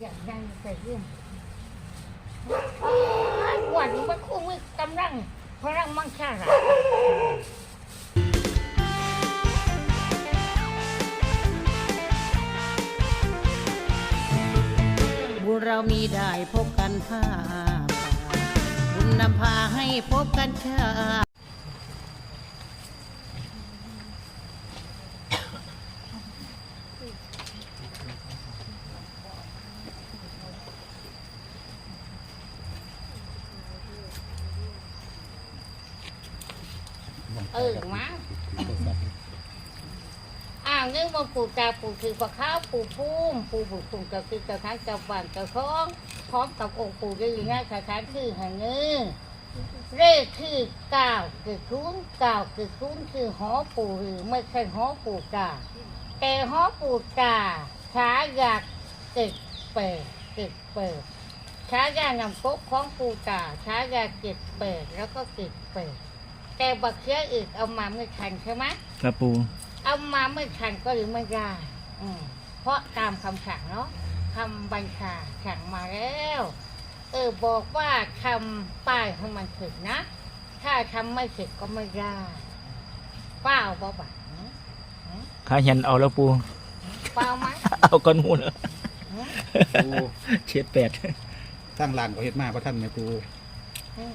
อย่างนั้นไปเรื่องวันมันคู่มือกำลังพลังมังชาระบุญเรามีได้พบกันผ้าบุญนำพาให้พบกันชาติ เออมา อ้มาปลูกกาปลูกถือปลาข้าวปลูกพุ่มปลูกบุกปลูกกับคือกับท้ายกับบ้านกับท้องพร้อมกับองค์ปู่ได้ยินนะสถานที่แห่งนี้เลขที่เก้าเกิดคุ้นเก้าเกิดคุ้นคือหอปู่หรือไม่ใช่หอปู่กาแต่หอปู่กาช้าอยากเกิดเปิดเกิดเปิดช้ายานำกบของปู่กาช้ายาเกิดเปิดแล้วก็เกิดเปิดแต่บักเชื้ออีกเอามาไม่ทันใช่ไหมครับปู เอามาไม่ทันก็หรือไม่ได้อืมเพราะตามคำสั่งเนาะคำบัญชาสั่งมาแล้ว เออบอกว่าทำป้ายให้มันถึงนะ ถ้าทำไม่เสร็จก็ไม่ได้เปล่าบ่บัดขาเห็นเอาแล้วปูเปล่าไหมเอาก้อนมูลหืมปูเช็ดแปดตั้งลานก็เฮ็ดมาเพราะท่านแม่ปูอืม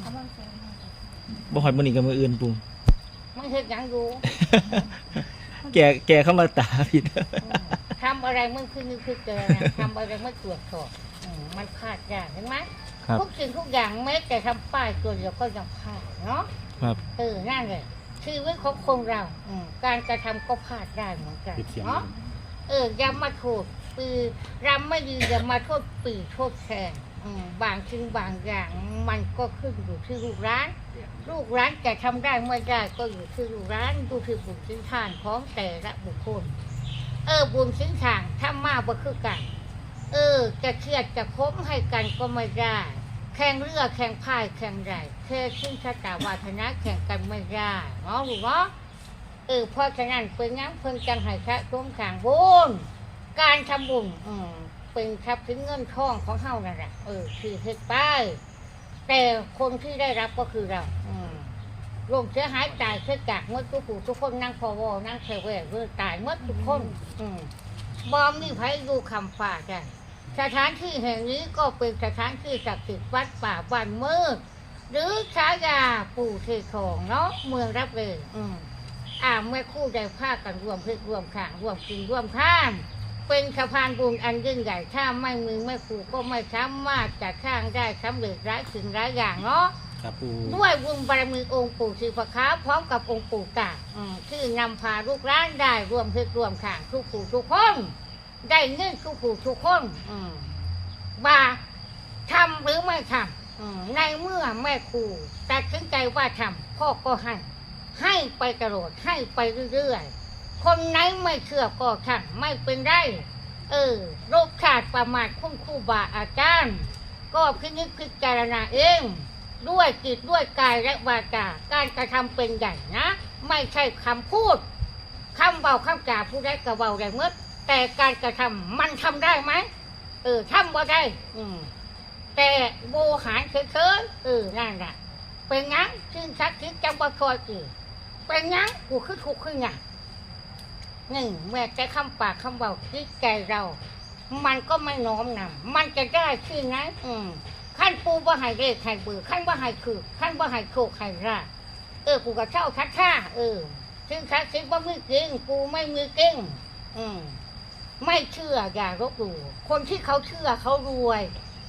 บ่หอดมันอีกกับมืออื่นปูไม่เห็นยังอยู่ แกแกเข้ามาตาผิดอืมทำอะไรมันคือนึกคือเจอนะทำอะไรไม่ตรวจสอบอืมมันพลาดยากเห็นไหมครับ ทุกสิ่งทุกอย่างแม้แต่ทำป้ายตัวเดียวก็ยังพลาดเนาะครับ เออนั่นเลยชีวิตของคนเราอืมการกระทำก็พลาดได้เหมือนกันปิดเสียง เนาะเอออย่ามาโทษปีรำไม่ดีอย่ามาโทษปีโทษแทน อืมบางสิ่งบางอย่างมันก็ขึ้นอยู่ที่ลูกร้าน ลูกร้านจะทำได้ไม่ได้ก็อยู่ที่ลูกร้านดูที่บุญสินทานของแต่ละบุคคล เออบุญสินทานถ้ามากก็คือกัน เออ จะเครียดจะคบให้กันก็ไม่ได้ แข่งเรือแข่งพายแข่งใหญ่แค่ขึ้นชะตาวาธนะแข่งกันไม่ได้เนาะลูกเนาะเออเพราะฉะนั้นเป็นงั้นเพิ่งจังให้พระร่วมขางบุญการทำบุญอืม เป็นทรัพย์สินเงินทองของเฮานั่นแหละเออคือเฮ็ดไปแต่คนที่ได้รับก็คือเราอืมลงเสียหายตายเสียกากเมื่อทุกผู้ทุกคนนั่งพอวอนั่งเทเวเรื่อตายเมื่อทุกคน อืมบอมนี่ไผดูคำฝ่ากันสถานที่แห่งนี้ก็เป็นสถานที่ศักดิ์สิทธิ์วัดป่าบ้านเมืองหรือฉายาปู่เททองเนาะเมืองรับเลยอืมอ่าเมื่อคู่ใจผ้ากันรวมเพื่อรวมข้างรวมกินรวมข้าม เป็นสะพานบุญอันยิ่งใหญ่ถ้าไม่มือไม่คู่ก็ไม่สามารถจะข้างได้สำเร็จร้ายสิ่งร้ายอย่างเนาะครับปูด้วยบุญบารมีองค์ปู่ศรีพระค้าพร้อมกับองค์ปู่ตาอืมที่นำพาลูกร้านได้รวมเพื่อรวมข้างทุกผู้ทุกคน ได้เงินทุกผู้ทุกคนอืมว่าทำหรือไม่ทำอืมในเมื่อแม่ครูตัดสินใจว่าทำพ่อก็ให้ ให้ไปตลอดให้ไปเรื่อยๆ คนไหนไม่เชื่อก็ช่างไม่เป็นไร เออ โรคขาดประมาทคุณครูบาอาจารย์ ก็พินิจพิจารณาเอง ด้วยจิตด้วยกายและวาจาการกระทำเป็นใหญ่นะ ไม่ใช่คำพูดคำเบาคำจ่าผู้ใดก็เบาได้เมื่อแต่การกระทำมันทำได้ไหมเออทำบ่ได้ อืม แต่โบหารเฉยๆเออนั่นแหละเป็นงั้นซึ่งชักคิดจังบ่คอยอือเป็นงั้นกูคือถูกขึ้นไง หนึ่งแม้แต่คำปากคำเบาคิดใจเรา มันก็ไม่น้อมนำมันจะได้ชื่อนอืมขั้นปูว่าให้เลขให้เบือขั้นว่าให้คือขั้นว่าให้โคกให้ราเออกูก็เช่าคัดค่าเออถึงคัดคิดว่าไม่เก่งกูไม่มีเก่งอืมไม่เชื่ออย่ารบหลู่คนที่เขาเชื่อเขารวย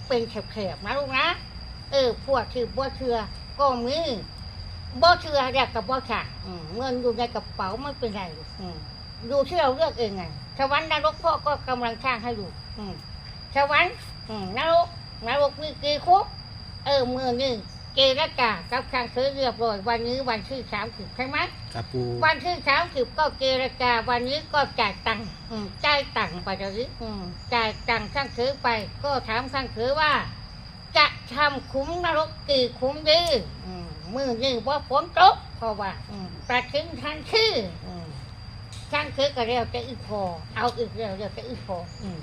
เป็นแถบๆนะลูกนะเออพวกที่บ่เชื่อก็มีบ่เชื่อแยกกับบ่ขาดอืมเงินอยู่ในกระเป๋าไม่เป็นไรอืม ดูที่เราเลือกเองไงสวรรค์นรกพ่อก็กำลังสร้างให้ดูอืมสวรรค์อืมนรกนรกมีกี่คุกเออมือนี่เกรกากับข้างซื้อเรียบร้อยวันนี้วันที่สามสิบใช่ไหมครับปูวันที่สามสิบก็เกรกาวันนี้ก็จ่ายตังค์อืมจ่ายตังค์ไปเดี๋ยวนี้อืมจ่ายตังค์ข้างซื้อไป ก็ถามข้างซื้อว่า จะทำคุ้มนรกกี่คุ้มดีอืมมือนี่ว่าฝนตกเพราะว่าอืมตัดสินทันทีอื มข้างซื้อก็เรียกจะอีกพอเอาอีกเรียกเรียกจะอีกพออืม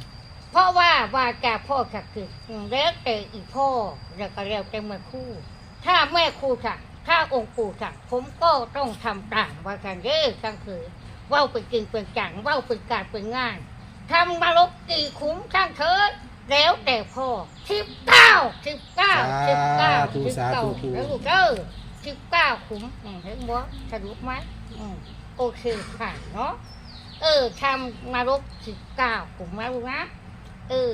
เพราะว่าว่าแกพ่อสักดิ์สิทธิ์อืมแล้วแต่อีพ่อแล้วก็แล้วแต่แม่ครู่ถ้าแม่ครูสั่งถ้าองค์ปู่สั่งผมก็ต้องทำตามว่ากันเด้อกันคือเว่าเป็นจริงเป็นจังเว่าเป็นการเป็นงานทำมาลบกี่คุ้มช่างเถิดแล้วแต่พ่อสิบเก้าสิบเก้าสิบเก้าสิบเก้าแล้วลูกเด้อสิบเก้าคุ้มอืมเห็นบ่สรุปไหมอืม โอเคค่ะเนาะเออทำมาลบสิบเก้าคุ้มแล้วลูกนะเออ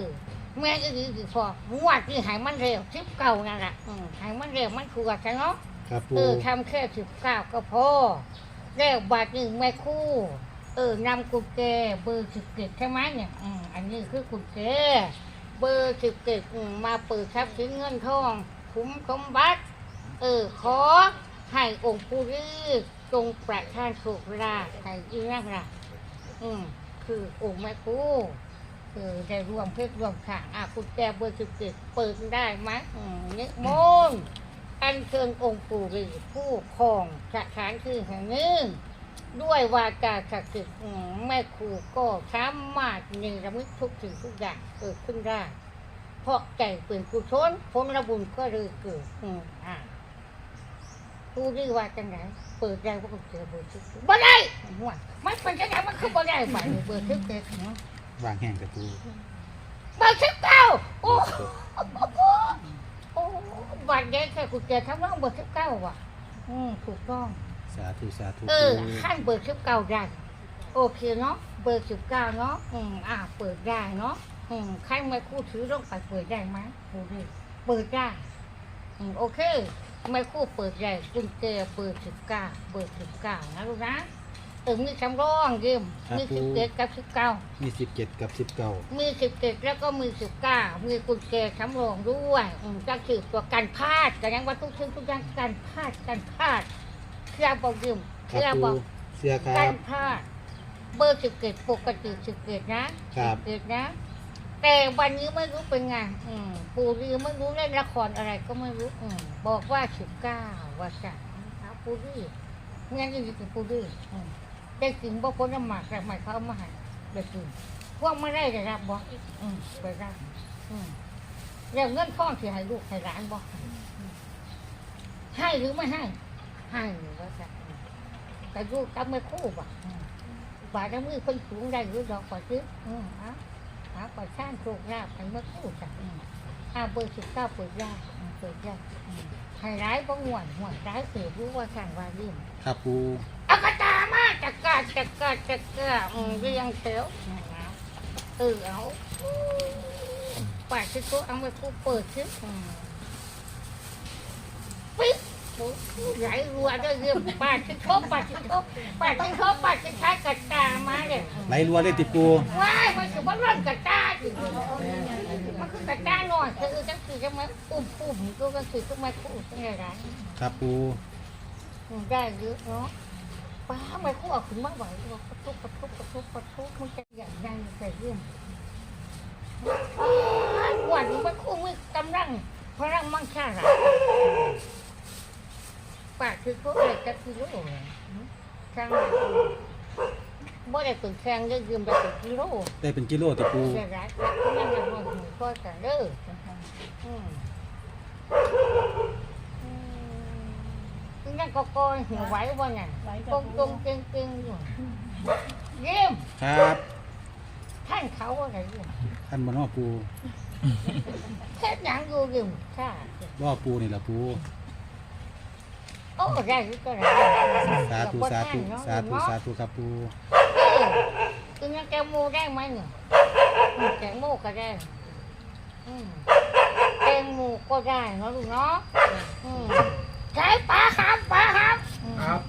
แม่ก็ดีดีพอมวดที่หายมันเร็วสิบเก้านั่นแหละอืมหายมันเร็วมันควรใช่เนาะครับเอปูอทำแค่สิบเก้าก็พอแล้วบาทหนึ่งแม่คู่ เออนำกุญแจเบอร์สิบเจ็ดใช่ไหมเนี่ยอืมอันนี้คือกุญแจเบอร์สิบเจ็ดอืมมาเปิดทรัพย์สินเงินทองคุ้มสมบัติเออขอ ให้องค์ปู่ฤาษีจงประทานโชคลาภให้อีนั่งละอืมคือองค์แม่คู่เอได้รวมเพศรวมข่างอะกุญแจเบอร์สิบเจ็ดเปิดได้ไหมอืมนิมนต์อันเชิญองค์ปู่หรือผู้ครองสถานที่แห่งนี้ด้วยวาจาศักดิ์สิทธิ์แม่ครูก็สามารถเนรมิตทุกสิ่งทุกอย่างเกิดขึ้นได้ เพราะใจเป็นกุศลผลบุญก็เลยเกิดอ่า ผู้ดีว่าจังไหนเปิดได้ว่ากุญแจเบอร์สิบเจ็ดบ่ได้หัวมันเป็นจังไหนมันคือบ่ได้ไปเบอร์สิบเจ็ดเนาะวางแห้งกับปูเบอร์สิบเก้าโอ้โอ้บัตรเด็กแค่กุญแจทำน้องเบอร์สิบเก้าว่ะอืมถูกต้องสาธุสาธุเอปูอขั้นเบอร์สิบเก้าได้โอเคเนาะเบอร์สิบเก้าเนาะอืมอ่าเปิดได้เนาะอืมใครไม่คู่ถือลงไปเปิดได้ไหมดูดิเปิดได้อืมโอเค ไม่คู่เปิดได้กุญแจเบอร์สิบเก้าเบอร์สิบเก้านะลูกนะเออมีคำร้องยืมมีสิบเจ็ดกับสิบเก้ามีสิบเจ็ดกับสิบเก้ามีสิบเจ็ดแล้วก็มีสิบเก้ามีกุญแจสำรองด้วยอืมก็คือตัวกันพลาดแต่ยังว่าทุกชิ้นทุกอย่างกันพลาดกันพลาดเคลียร์บอกยืมเคครับลียร์ปูบอกเสื้อครักับนพลาดเบอร์สิบเจ็ดปกติสิบเจ็ดนะครับสิบเจ็ดนะ แต่วันนี้ไม่รู้เป็นไงอืมปู่รีไม่รู้เล่นละครอะไรก็ไม่รู้อืมบอกว่าสิบเก้าว่าสั่งครับปู่รีงั้นจะอยู่กับปู่รีอืมได้กินบ่พ้นน้ำหมากแต่หมายเขาเอามาให้ได้กินพวกไม่ได้จะรับบอกอืมไปรับอืมแล้วเงินทองที่ให้ลูกให้หลานบอกให้หรือไม่ให้ ให้ว่าจะแต่ลูกกับไม่คู่บ่อืมบาดน้ำมือคนสูงได้หรือดอกกว่าซื้ออืมอะ หาก่อสร้างโชคลาภให้เม่อคู่จักอ่าเบอร์สิบเก้าเปิดยากเปิดยากอืมให้ร้ายบ่ห่วนห่วนร้ายเสือรู้ว่าสั่งว่าริ่มครับปูอากาตามาจักกาจักกาจักกาอืมเรียงเซลเอาเออเอาปาดชิ้นโตเอาไปกูเปิดชิ้น มปิ๊บโอ้ยไหลรัวด้วยเรื่องปาดที่ทบปาดที่ทบปาดที่ทบปาดที่ใช้กระตามาเลยไหลรัวเลยติปูว้ายมันคือว่าร่อนกระตาจริงมันคือกระตาหน่อยคือจังคือจังมันปุ่มปุ่มก็ก็คือต้องมาคู่ตั้งไงไรครับปูได้เยอะเนาะป้าไม่คู่เอาขึ้นมาไหวหรอกกระทุกกระทุกกระทุกกระทุกมันจะอย่างใหญ่ใส่เรื่องหวานไม่คู่มือกำลังพลังมั่งค่าหละ ป้าคือพวกอะไรจะกิโลช่างบ่ได้เป็นแข่งได้ยืมไปเป็นกิโลได้เป็นกิโลติปูเสียร้ายนั่นยังรอหนูก็จะเลิกอืมอืมนั่นก็ก้อยหัวไหวว่าไงตรงตรงๆเก่งเก่งๆอยู่เยี่ยมครับ ท่านเขาอะไรอยู่ท่านบนว่าปูแค่หยังอยู่เยี่ยมค่ะว่าปูนี่แหละปู โอ้ได้หรือก็ได้สาธุสาธุสาธุสาธุครับปูเออคืองั้นแกงโมได้ไหมเนี่ยอืมแกงโมก็ได้อืมแกงโมก็ได้เนาะลูกเนาะอืมใช้ปลาครับปลาครับครับ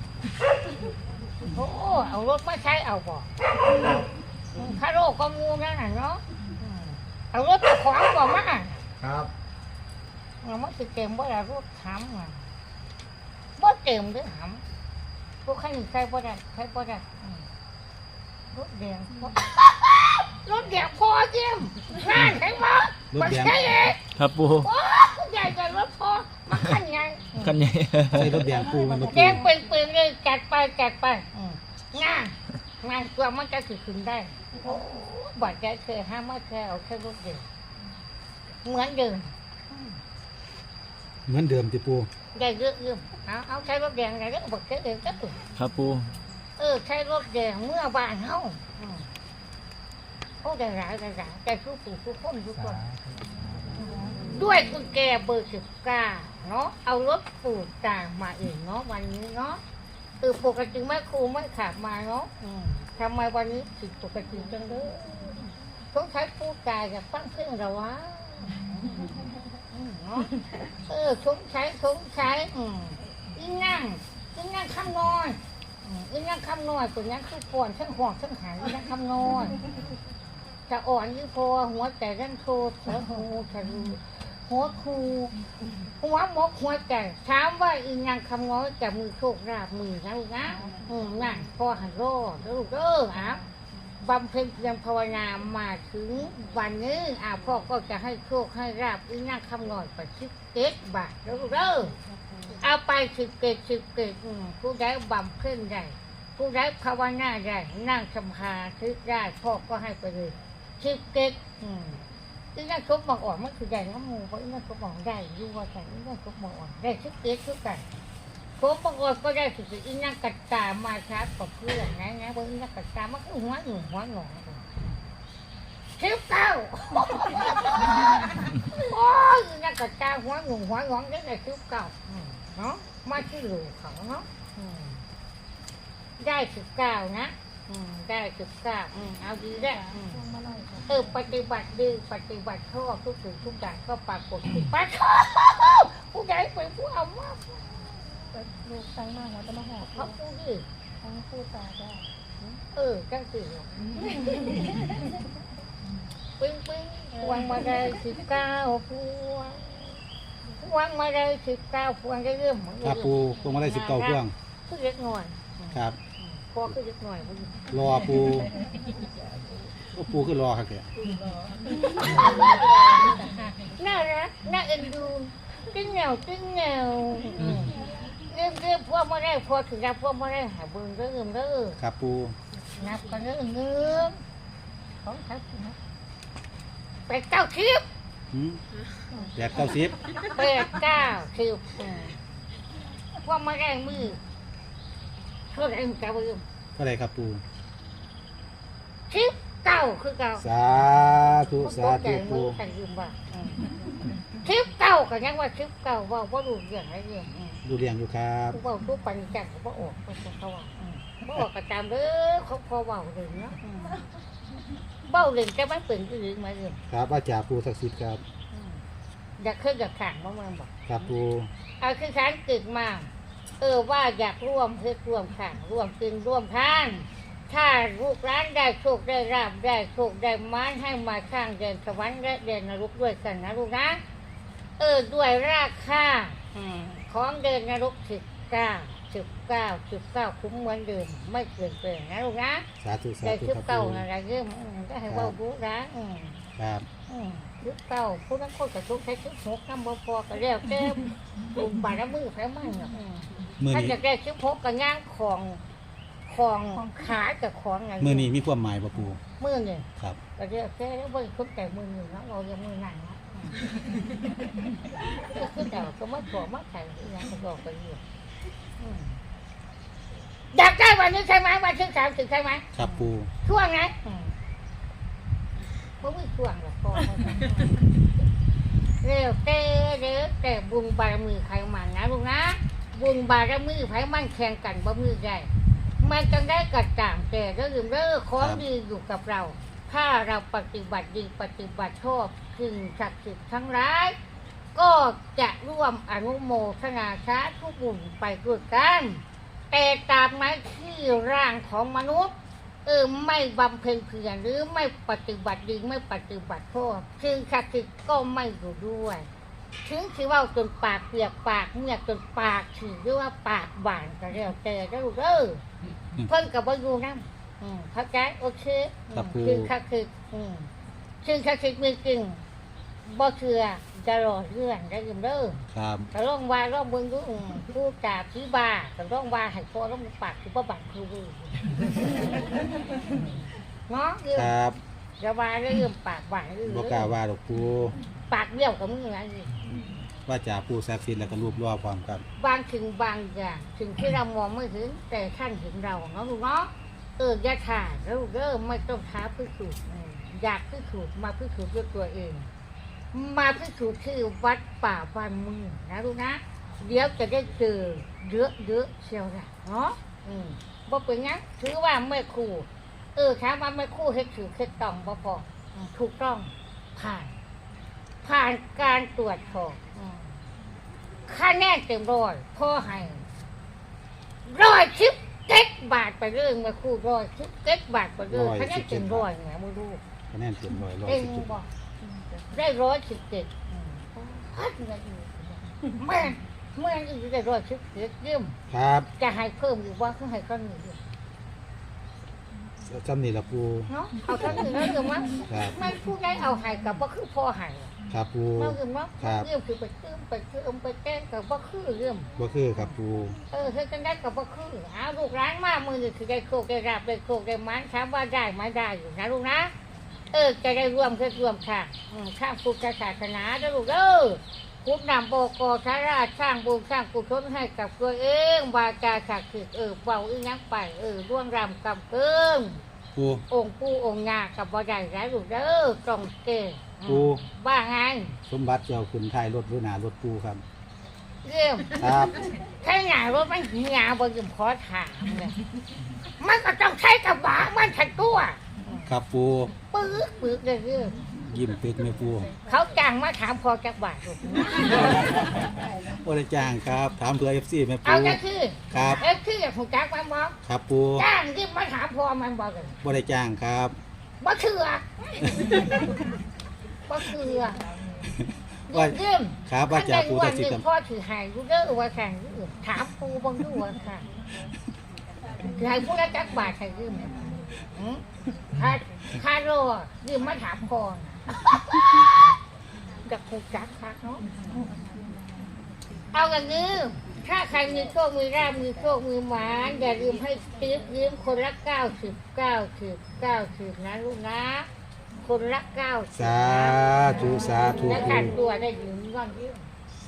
โอ้เอารถมาใช้เอาบ่อืมข้าโรคก็งูนั่นน่ะเนาะอืมเอารถไปขวางบ่มาครับเราไม่ติเต็มว่าเรารถถามอะ บ่เต็มด้วยถามพวกใครใครบ่ได้ใครบ่ได้อืมรถแดงพอรถแดงพอเยี่ยมนั่นเห็นไหมรถมันแดงใช่เองครับปูโอ้ใหญ่กว่ารถพอมันขันไงกันใหญ่ใส่รถแดงปูมันบ่แดปูงเป็นปืนเลยจัดไปจัดไปอืมงานงานตัวมันจะถือขึ้นได้โอ้บัตรแกเคยห้ามมาแค่เอาแค่ลูกเดียวเหมือนเดิมเหมือนเดิมที่ปู ได้เยอะเยอะเอาเอาใช้รถแดงได้เยอะบักแค่เดียวก็ถูกครับปูเออใช้รถแดงเมื่อบ้านเฮาอืมโอ้ได้หลายได้หลายแต่ทุกผู้ทุกคนทุกคน ด้วยกุญแจเบอร์สิบเก้าเนาะเอารถปู่ตามมาเองเนาะวันนี้เนาะเออปกติแม่ครูไม่ขับมาเนาะอืมทำไมวันนี้ผิดปกติจังเลยต้องใช้ผู้ตายกับตั้งเครื่องระวะอืม เนาะเออสงสัยสงสัยอืมอีนั่งอีนั่งข้างนอนอืมอีนั่งข้างนอนตัวนั้นคือก่อนทั้งห่วงทั้งหายอีนั่งข้างนอนจะอ่อนยี่พอหัวใจดันโคเสือหูทะลุหัวคูหัวมกหัวใจถามว่าอีนางคำง้อยจะมือโชคราบมือนะลูกนะอืมนั่นพอหันรอดแล้วลูกเอออะ บำเพ็ญเพียรภาวนามาถึงวันนี้อะพ่อก็จะให้โชคให้ราบอีนางคำง้อยไปสิบเกตบาทแล้วลูกเอเอาไปสิบเกตสิบเกตอืมผู้ใดบำเพ็ญได้ผู้ใดภาวนาได้นั่งสมาธิได้พ่อก็ให้ไปเลยสิบเก็ดอีนั่นคบมาอ่อนมันคือใหญ่น้ำมูเพราะอีนั่นคบมาอ่อนได้ยู่ว่าแต่อีนั่นคบมาอ่อนได้สิบเก็ดทุกกัน ครบมาอ่อนก็ได้สิบอีนั่นกัดตามาชัดกับเพื่อนนะนะเพราะอีนั่นกัดตามันก็หัวหนุ่มหัวหนองสิบเก้าโอ้ยอีนั่นกัดตาหัวหนุ่มหัวหนองได้แต่สิบเก้าเนาะมาที่หลูเขาเนาะได้สิบเก้านะได้สิบเก้าเอาดีได้เออปฏิบัติดีปฏิบัติชอบทุกสิ่งทุกอย่างก็ปรากฏที่ปัดผู้ใดเป็นผู้เอามาก ลูกตั้งมาหัวจะมาหอบเขาผู้ดีทั้งคู่ตาได้เออจังสิปิ้งปิ้งพวงมาได้สิบเก้าพวงพวงมาได้สิบเก้าพวงได้เริ่มครับปูพวงมาได้สิบเก้าเครื่องคือเล็กหน่อยครับพอคือเล็กหน่อยรอปูโอ้ปูคือรอครับแกน่ารักน่าเอ็นดูตึ้งเหงาตึ้งเหงา เริ่มเริ่มพวงมาได้พอถึงรับพวงมาได้หาเบิ่งเริ่มเริ่มครับปูนับกันเรื่องเงินของทัพนะแปดเก้าสิบหืมแปดเก้าสิบแปดเก้าสิบอืมพว่ามาแรงมือเท่าไหรมึงจะเบิ่มเท่าไหรครับปูสิบ เก้าคือเก้าสาธุสาธุมืปูอแต่ยืมว่าอืมสิบเก้าก็ยังว่าสิบเก้าว่าว่ารู้เรื่องอะไรเรื่องอืมดูเรียงอยู่ครับผู้เว่าผู้ปันจังเขาบอกออกเขาว่าอืมบ่ออกกระจำเด้อเขาพอเบาเลยเนาะอืมเบาเลยจะไม่เป็นอื่นมาเรื่องครับอาจารย์ปูศักดิ์สิทธิ์ครับอืมอยากขึ้นอยากขางมากๆบอกครับปูเอาคือฉันกึกมาเออว่าอยากร่วมเพื่อร่วมขางร่วมกินร่วมทาน ถ้าลูกร้านได้โชคได้ราบได้โชคได้ไม้ให้มาสร้างเดินสวรรค์และเดินนรกด้วยกันนะลูกนะเออด้วยราคาอืมของเดินนรกสิบเก้าสิบเก้าสิบเก้าคุ้มเหมือนเดิมไม่เปลี่ยนแปลงนะลูกนะสาธุสาได้ธุสิบครับเก้าปูอะไรเรื่องอืมก็ให้เว่ารู้นะอืม ครับอืมยุคเก่าผู้นั้นคนกับทุกใช้ชุดหกน้ำบ่พอก็แล้วแต่บุญบารมีไฟมันเนาะอืมมือถ้านี้จะได้ชุดหกก็ย่างของ ของขากับของไงมือนี้มีความหมายป่ะปูมือนี่ครับก็เรียกแค่แล้วบ่ได้คนแต่มือนี่เนาะเรายังมือนั่นเนาะอืมคือแต่ก็มาขอมาใส่อีหยังก็บอกไปอยู่อืมอยากได้วันนี้ใช่ไหมวันที่สามสิบใช่ไหมครับปูช่วงนะอืมเพราะไม่ช่วงหรอกพ่อเร็วเต้เร็วแต่บุญบารมีใครมันนะลูกนะบุญบารมีไผมันแข่งกันบ่มือได้ มันจังได้กระจ่างแต่ก็ลืมเด้อของดีอยู่กับเรา ถ้าเราปฏิบัติดีปฏิบัติชอบสิ่งศักดิ์สิทธิ์ทั้งหลาย ก็จะร่วมอนุโมทนาสาธุบุญไปด้วยกัน แต่ตามไม้ที่ร่างของมนุษย์เออไม่บำเพ็ญเพียรหรือไม่ปฏิบัติดีไม่ปฏิบัติชอบซึ่งศักดิ์สิทธิ์ก็ไม่อยู่ด้วยถึงที่ว่าจนปากเปียกปากเงียจนปากฉีกหรือว่าปากบานก็แล้วแต่ได้ลูกเออ เพิ่นกับว่าอยู่นั่นอืมเข้าใจโอเคอืมซึ่งศักดิ์สิทธิ์อืมซึ่งศักดิ์สิทธิ์มีจริงบ่เชื่อจะรอเรื่องได้ยินเด้อ ครับก็ร้องว่าร้องเบิ่งดูอืมผู้จ่าผีบาก็ร้องว่าให้พอร้องปากคือบ่บังคือเว้ยเนาะเดี๋ยวครับจะว่าเรื่องปากหวานเรื่องบ่กล้าว่าดอกปูปากเบี้ยวกับมืออะไร ว่าจ่าปูศักดิ์สิทธิ์แล้วก็รูปรอพร้อมครับ บางถึงบางอย่างถึงที่เรามองไม่ถึงแต่ท่านเห็นเราเนาะลูกเนาะเอออย่าถ่ายแล้วกเริ่มไม่ต้องท้าพิสูจน์อืมอยากพิสูจน์มาพิสูจน์ด้วยตัวเอง มาพิสูจน์ที่วัดป่าบ้านมือนะลูกนะเดี๋ยวจะได้เจอเยอะเยอะๆเชียวนะเนาะอืมบ่เป็นงั้นถือว่าไม่ครูเออถามว่าไม่ครูเฮ็ดถือเฮ็ดต้องบ่พอถูกต้องผ่าน ผ่านการตรวจสอบ คะแนนเต็มร้อยพ่อให้ร้อยชิปเก็ดบาทไปเรื่องมาครู่ร้อยชิปเก็ดบาทไปเรื่องคะแนนเต็มร้อยไงมึงดูคะแนนเต็มร้อยร้อยเองสิบเจ็ดบอกได้ร้อยสิบเจ็ดพัดเงินอยู่แม่นแม่นอีกได้ร้อยสิบเจ็ดเยี่ยมครับ จะให้เพิ่มอีกว่าเขาให้ก้อนหนึ่งจำนี่ละปูเนาะเอาก้อนหนึ่งแล้วคือมั้งครับไม่ผู้ได้เอาให้กับว่าคือพ่อให้ ครับปูเมื่อคือมั้งครับ เรื่องคือไปเติมไปเติมไปแก้งกับว่าคือเรื่อง บ่คือครับปู เออเธอจะได้กับว่าคือเอาลูกร้านมามือนี่คือได้โคกได้ราบได้โคกได้มันถามว่าได้ไหมได้อยู่นะลูกนะ เออจะได้ร่วมคือร่วมค่ะอืมข้างพุทธศาสนาเด้อลูกเด้อพุทธนำโบกอสาราชสร้างบุญสร้างกุศลให้กับตัวเองวาจาศักดิ์สิทธิ์เออเบาอีนักไปเออร่วงรำกำเกิงปู องค์ปู่องค์ยากับบ่ได้ร้ายลูกเด้อตรงเกอืม ปู ว่าไงสมบัติเจ้าคุณท้ายรถหรือหน้ารถปูครับ เรื่องครับถ้าหนารถมันหีหยาบ่ยิมขอถามเลยมันก็ต้องใช้กระบะมันถัดตัวครับปูปึ๊กปึ๊กเลยเรื่องยิ้มเป็กแม่ปูเขาจ้างมาถามพอจักบาทลูกบ่ได้จ้างครับ ถามเพื่อ FC แม่เอาปูจะคือครับ เอ้คืออยากถูกจักมันบอกครับปูจ้างที่มาถามพอมันบอกกันบ่ได้จ้างครับบ่เชื่อ บ่เชื่อว่าเยี่ยมครับว่าจ่าปูวัศันกดิ์หสิทนึ่ธิ์งพ่อถือหายกูเด้อว่าแข่งถามปูบังดูว่าค่ะถือให้ผู้ละจักบาทใครยืมเนี่ยหืมค่าค่ารอยืมมาถามก่อนจะถูกจักคักเนาะเอากันนี้ถ้าใครมีโชคมีราบมีโชคมีหมานอย่าลืมให้ติ๊บยืมคนละเก้าสิบเก้าสิบเก้าสิบนะลูกนะ คนละเก้าสิบสาธุสาธุและปูการตัวได้ยืมย้อนยืม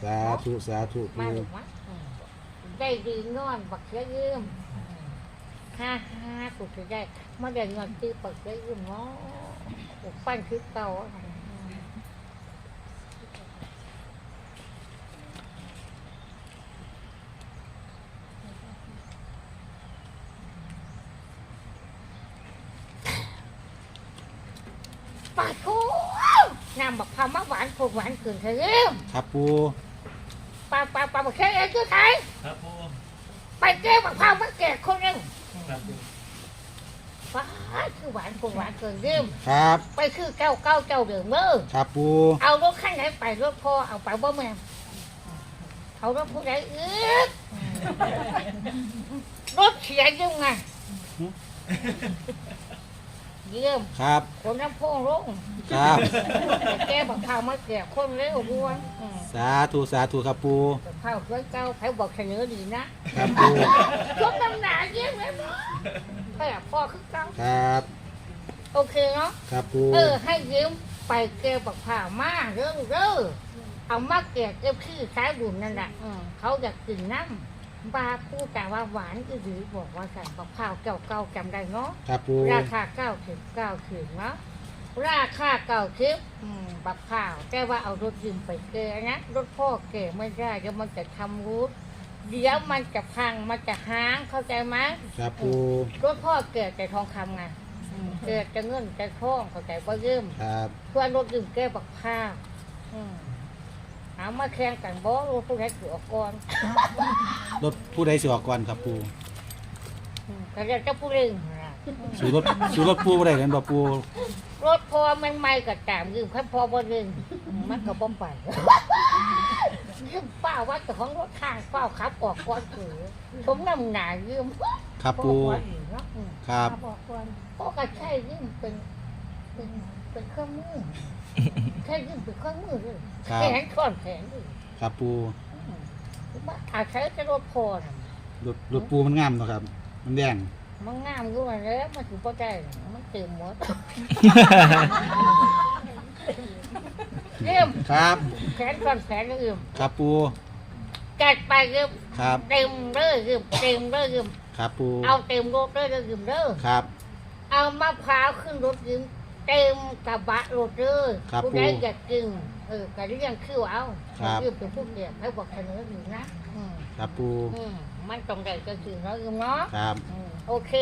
สาธุสาธุมาปูหรือวะอืมได้ยืมย้อนบักเสียยืมฮ่าฮ่ากูจะได้มาได้เงินตีบักเสียยืมเนาะกูปั้นคือเก่าอะปาทู น้ำบักพามาหวานผูกหวานเกินเธอเอิ่มครับปูปาปาปาบักแค่เองคือใครครับปูไปแก้บักพามาแก่คนหนึงครับปูป้าคือหวานผูกหวานเกินเอิ่มครับ ไปคือเก้าเก้าเจ้าเดิมเมื่อครับปูเอารถขั้นไหนไปรถพ่อเอาไปบ่แม่นเอารถผู้ใดอีกรถเสียยังไง เยี่ยมครับ คนน้ำโพงลงครับไปแก้บักพามาแก่คนเร็วด้วนอืมสาธุสาธุครับปูข้าวสวยเก้าใครบอกเสนอดีนะครับปู ยกน้ำหนาเยี่ยมเลยมั้งแต่พ่อคือเก้าครับ โอเคเนาะ ครับปู เออให้ยืมไปเกลบักผ่ามาเด้อเด้อเอามาแกะเก็บขี้สายบุญนั่นแหละอืมเขาอยากกินน้ำ บาพูดแต่ว่าหวานอีหรือบอกว่าสั่งบักผ่าเก่าเก่าๆจำได้เนาะ ครับปูราคาเก้าสิบเก้าสิบเนาะราคาเก้าสิบอืมบักผ่าแต่ว่าเอารถยืมไปเกะนะรถพ่อเกะไม่ได้เดี๋ยวมันจะทำรูทเดี๋ยวมันจะพังมันจะห้างเข้าใจไหมครับปูรถพ่อเกิดแต่ทองคำไงอืมเกิดจะเงินจะทองเข้าใจว่ายืมครับเพื่อนรถยืมแก้บักผ้าอืม เอามาแข่งกันบ่รถผู้ใดเกือก่อนรถผู้ใดสิออกก่อนครับปูอืมก็เรียกเจ้าผู้เร่งนะสู่รถสู่รถปูบ่ได้เห็นบ่ปูรถพอมันไม่ก็ตามยืมคันพอบ่เร่งมันก็บ่ไปยืมเป้าว่าเจ้าของรถทางเป้าขับออกก่อนเถือสมน้ำหนายืมครับปูพ่อว่าอีกเนาะอืม ครับมาบอกก่อนพ่อก็ใช่ยืมเป็นเป็นเป็นเครื่องมือ ใช่ยืมเป็นเครื่องมือเลยครับ แขนข้อนแขนเลยครับปูว่าอาใช้จะรถพอนะรถรถปูมันงามเนาะครับ มันแดงมันงามด้วยแล้วมันถือพ่อใจมันเต็มหมดเริ่มครับ แขนก่อนแขนเริ่มครับปูจัดไปเริ่มครับเต็มเลยเริ่มเต็มเลยเริ่มครับปูเอาเต็มรถเลยเริ่มเด้อครับ เอามะพร้าวขึ้นรถยืม เต็มกระบะรถเลยครับผู้ใดปู่อยากกินเออกะเรื่องคือเอาครับเรื่องเป็นผู้เกียรติให้บอกเสนออยู่นะอืมครับปูอืมมันตรงใจก็คือเนาะยืมเนาะครับ อืมโอเค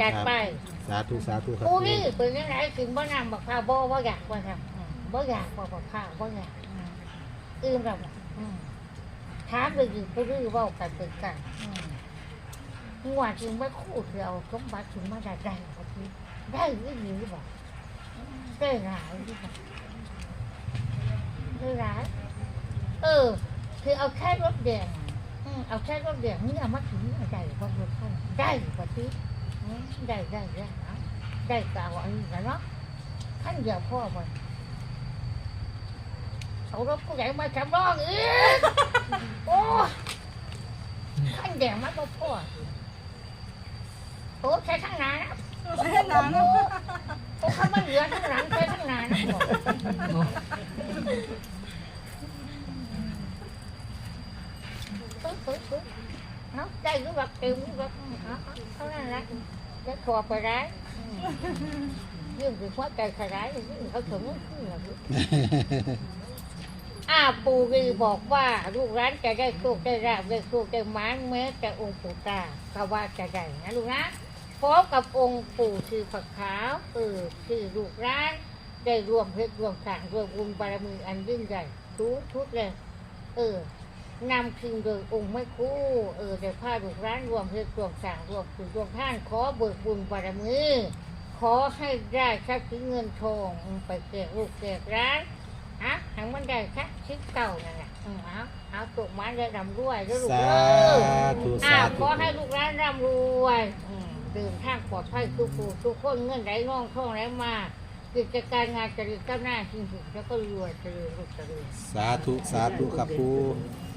จัดไปสาธุสาธุครับกูปูนี่เป็นยังไงถึงบ่นำบักข้าวบ่บ่อยากบ่ทำอืมบ่อยากบ่บักข้าวบ่อยากอืมอื่นแบบอืมถามเลยอยู่ก็รื้อเว่ากันเป็นกันอืมหัวจึงไม่คู่เดียวสมบัติถึงมาได้ได้บ่ทีได้หรือหรือบ่ ได้หลายหรือบ่ได้หลายเออ คือเอาแค่รถแดงอืมเอาแค่รถแดงนี่เอามาถึงได้บ่รถคันได้บ่ทีอืมได้ได้ได้เอาได้กล่าวอันนี้แล้วเนาะท่านเดียวพ่อมันเอารถผู้ใหญ่มาจำลองอีกโอ้ท่านแดงมันก็พ่อโอ้ใช้ทั้งหน้านะ ใช้ทั้งหน้านะ โอ้เขาไม่เหลือทั้งหลังใช้ทั้งหนานะบอกปึ๊บปึ๊บปึ๊บเนาะได้รู้แบบเต็มรู้แบบเอาเอาเท่านั้นแหละ cái kho phải rái nhưng vì quá trời khả rái thì เขาถึงว่าคืออะไรอ้าปูรีบอกว่าลูกร้านจะได้โชคได้ราบได้โชคได้หมานแม้แต่องค์ปู่ตาก็ว่าจะได้นะลูกนะ พร้อมกับองค์ปู่คือผักขาวเออคือลูกร้านได้รวมเพชรรวมสร้างรวมบุญบารมีอันยิ่งใหญ่ทุกทุกเลย เออนำคืนโดยองค์ไม่คู่ เออได้พาลูกร้านรวมเพชรรวมสร้างรวมคุณรวมท่านขอเบิกบุญบารมีขอให้ได้ทรัพย์สินเงินทองไปแก่ลูกแก่ร้านฮะให้มันได้สักชิ้นเก่านั่นแหละอืมเอาเอาตกมาได้ดำด้วยแล้วลูกสาเออธุอ่าสาขธุอให้ลูกร้านร่ำรวยอืม เดินทางปลอดภัยทุกผู้ทุกคนเงินไหลน่องท่องไหลมากิจการงานเจริญก้าวหน้าจริงๆแล้วก็รวยเจริญรุ่งเจริญ สาธุ สาธุครับปูอ